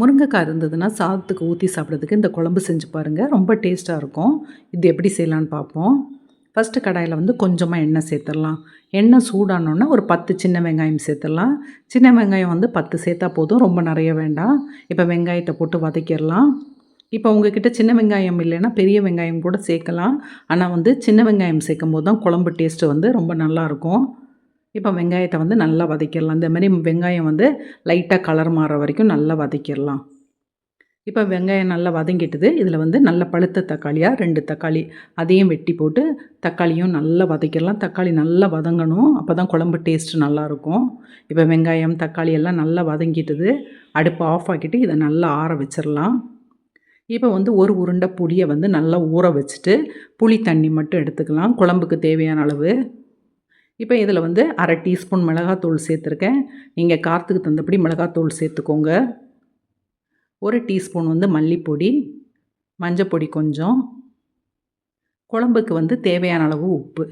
முருங்கைக்காய் இருந்ததுன்னா சாதத்துக்கு ஊற்றி சாப்பிட்றதுக்கு இந்த குழம்பு செஞ்சு பாருங்கள் ரொம்ப டேஸ்ட்டாக இருக்கும். இது எப்படி செய்யலான்னு பார்ப்போம். ஃபஸ்ட்டு கடாயில் வந்து கொஞ்சமாக எண்ணெய் சேர்த்துடலாம். எண்ணெய் சூடானோன்னா ஒரு பத்து சின்ன வெங்காயம் சேர்த்துடலாம். சின்ன வெங்காயம் வந்து பத்து சேர்த்தா போதும். ரொம்ப நிறைய வேண்டாம். இப்போ வெங்காயத்தை போட்டு வதக்கிடலாம். இப்போ உங்ககிட்ட சின்ன வெங்காயம் இல்லைன்னா பெரிய வெங்காயம் கூட சேர்க்கலாம். ஆனால் வந்து சின்ன வெங்காயம் சேர்க்கும் போது தான் குழம்பு டேஸ்ட்டு வந்து ரொம்ப நல்லாயிருக்கும் இப்போ வெங்காயத்தை வந்து நல்லா வதக்கிடலாம். இந்த மாதிரி வெங்காயம் வந்து லைட்டாக கலர் மாற வரைக்கும் நல்லா வதக்கிடலாம். இப்போ வெங்காயம் நல்லா வதங்கிட்டுது. இதில் வந்து நல்ல பழுத்த தக்காளியாக ரெண்டு தக்காளி அதையும் வெட்டி போட்டு தக்காளியும் நல்லா வதக்கிடலாம். தக்காளி நல்லா வதங்கணும். அப்போ தான் குழம்பு டேஸ்ட்டு நல்லாயிருக்கும் இப்போ வெங்காயம் தக்காளி எல்லாம் நல்லா வதங்கிட்டுது. அடுப்பு ஆஃப் ஆக்கிட்டு இதை நல்லா ஆற வச்சிடலாம். இப்போ வந்து ஒரு உருண்டை புளியை வந்து நல்லா ஊற வச்சுட்டு புளி தண்ணி மட்டும் எடுத்துக்கலாம். குழம்புக்கு தேவையான அளவு. இப்போ இதில் வந்து அரை டீஸ்பூன் மிளகாத்தூள் சேர்த்துருக்கேன். நீங்கள் காற்றுக்கு தந்தபடி மிளகாத்தூள் சேர்த்துக்கோங்க. ஒரு டீஸ்பூன் வந்து மல்லிப்பொடி மஞ்சப்பொடி கொஞ்சம். குழம்புக்கு வந்து தேவையான அளவு உப்பு.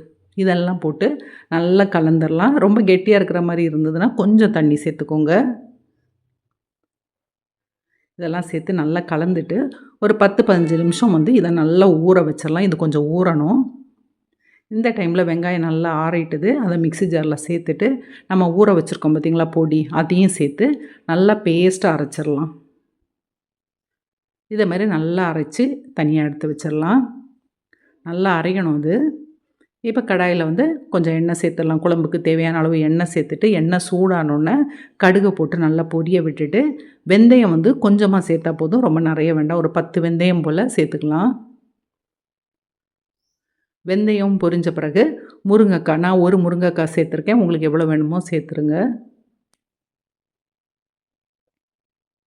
இதெல்லாம் போட்டு நல்லா கலந்துடலாம் ரொம்ப கெட்டியாக இருக்கிற மாதிரி இருந்ததுன்னா கொஞ்சம் தண்ணி சேர்த்துக்கோங்க. இதெல்லாம் சேர்த்து நல்லா கலந்துட்டு ஒரு பத்து பதினஞ்சு நிமிஷம் வந்து இதை நல்லா ஊற வச்சிடலாம் இது கொஞ்சம் ஊறணும். இந்த டைமில் வெங்காயம் நல்லா ஆறிட்டுது. அதை மிக்சி ஜாரில் சேர்த்துட்டு நம்ம ஊற வச்சுருக்கோம் பார்த்திங்களா பொடி. அதையும் சேர்த்து நல்லா பேஸ்ட்டாக அரைச்சிடலாம். இதை மாதிரி நல்லா அரைச்சி தனியாக எடுத்து வச்சிடலாம். நல்லா அரைக்கணும் அது. இப்போ கடாயில் வந்து கொஞ்சம் எண்ணெய் சேர்த்துடலாம். குழம்புக்கு தேவையான அளவு எண்ணெய் சேர்த்துட்டு எண்ணெய் சூடானோடனே கடுகு போட்டு நல்லா பொரிய விட்டுட்டு வெந்தயம் வந்து கொஞ்சமாக சேர்த்தா போதும். ரொம்ப நிறைய வேண்டாம். ஒரு பத்து வெந்தயம் போல் சேர்த்துக்கலாம். வெந்தயம் பொரிஞ்ச பிறகு முருங்கைக்காய் நான் ஒரு முருங்கைக்காய் சேர்த்துருக்கேன். உங்களுக்கு எவ்வளோ வேணுமோ சேர்த்துருங்க.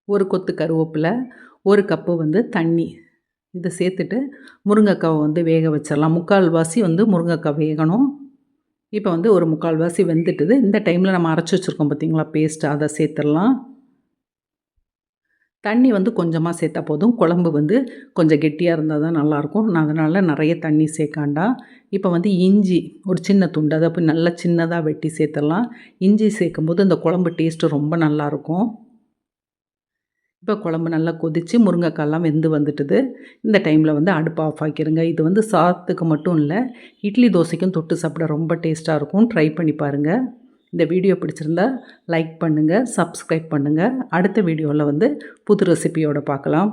ஒரு கொத்து கருவேப்பிலை ஒரு கப்பு வந்து தண்ணி. இதை சேர்த்துட்டு முருங்கைக்காவை வந்து வேக வச்சிடலாம். முக்கால்வாசி வந்து முருங்கைக்காய் வேகணும். இப்போ வந்து ஒரு முக்கால்வாசி வெந்துட்டுது. இந்த டைமில் நம்ம அரைச்சி வச்சுருக்கோம் பார்த்திங்களா பேஸ்ட் அதை சேர்த்துடலாம். தண்ணி வந்து கொஞ்சமாக சேர்த்தா போதும். குழம்பு வந்து கொஞ்சம் கெட்டியாக இருந்தால் தான் நல்லாயிருக்கும். நான் அதனால் நிறைய தண்ணி சேர்க்காண்டா. இப்போ வந்து இஞ்சி ஒரு சின்ன துண்டு அதை போய் நல்லா சின்னதாக வெட்டி சேர்த்துடலாம். இஞ்சி சேர்க்கும்போது இந்த குழம்பு டேஸ்ட்டு ரொம்ப நல்லாயிருக்கும். இப்போ குழம்பு நல்லா கொதித்து முருங்கைக்காயெல்லாம் வெந்து வந்துட்டுது. இந்த டைமில் வந்து அடுப்பு ஆஃப் ஆக்கிடுங்க இது வந்து சாதத்துக்கு மட்டும் இல்லை இட்லி தோசைக்கும் தொட்டு சாப்பிட ரொம்ப டேஸ்ட்டாக இருக்கும். ட்ரை பண்ணி பாருங்கள் இந்த வீடியோ பிடிச்சிருந்தா லைக் பண்ணுங்கள் சப்ஸ்கிரைப் பண்ணுங்கள் அடுத்த வீடியோவில் வந்து புது ரெசிபியோடு பார்க்கலாம்.